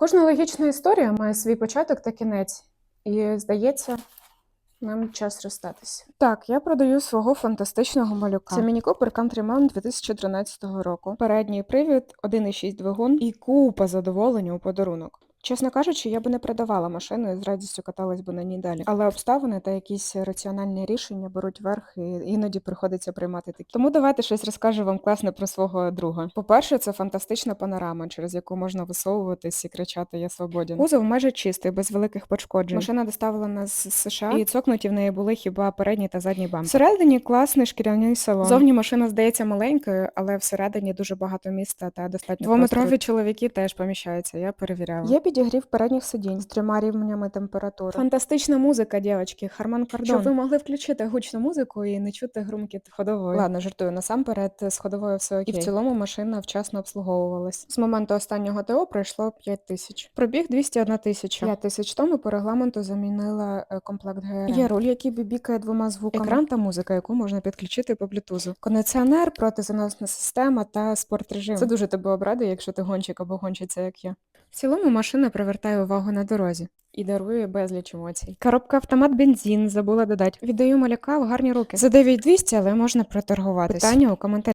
Кожна логічна історія має свій початок та кінець, і здається, нам час розстатися. Так, я продаю свого фантастичного малюка. Це Міні Купер Country Man 2013 року. Передній привід, 1,6 двигун і купа задоволення у подарунок. Чесно кажучи, я би не продавала машину і з радістю каталась би на ній далі. Але обставини та якісь раціональні рішення беруть верх, і іноді приходиться приймати такі. Тому давайте щось розкажу вам класне про свого друга. По-перше, це фантастична панорама, через яку можна висовуватись і кричати Я свободен. Кузов майже чистий, без великих пошкоджень. Машина доставлена з США, і цокнуті в неї були хіба передній та задній бампер. Всередині класний шкіряний салон. Зовні машина здається маленькою, але всередині дуже багато міста та достатньо Двометрові чоловіки теж поміщаються, я перевіряла. Є підігрів передніх сидінь з трьома рівнями температури. Фантастична музика, дівчатки, Харман Кардон. Щоб ви могли включити гучну музику і не чути грюмкіт ходової. Ладно, жартую. Насамперед з ходовою все окей. І в цілому машина вчасно обслуговувалась. З моменту останнього ТО пройшло 5 тисяч. Пробіг 201 тисяча. 5 тисяч тому по регламенту замінила е, комплект ГРМ. Є руль, який бібікає двома звуками. Екран та музика, яку можна підключити по блютузу. Кондиціонер, протизаносна система та спортрежим. Це дуже тебе обрадує, якщо ти гонщик або гонщиця, як я. В цілому машина привертає увагу на дорозі і дарує безліч емоцій. Коробка автомат бензин, забула додати. Віддаю маляка в гарні руки. За 9200, але можна проторгуватись. Питання у коментарях.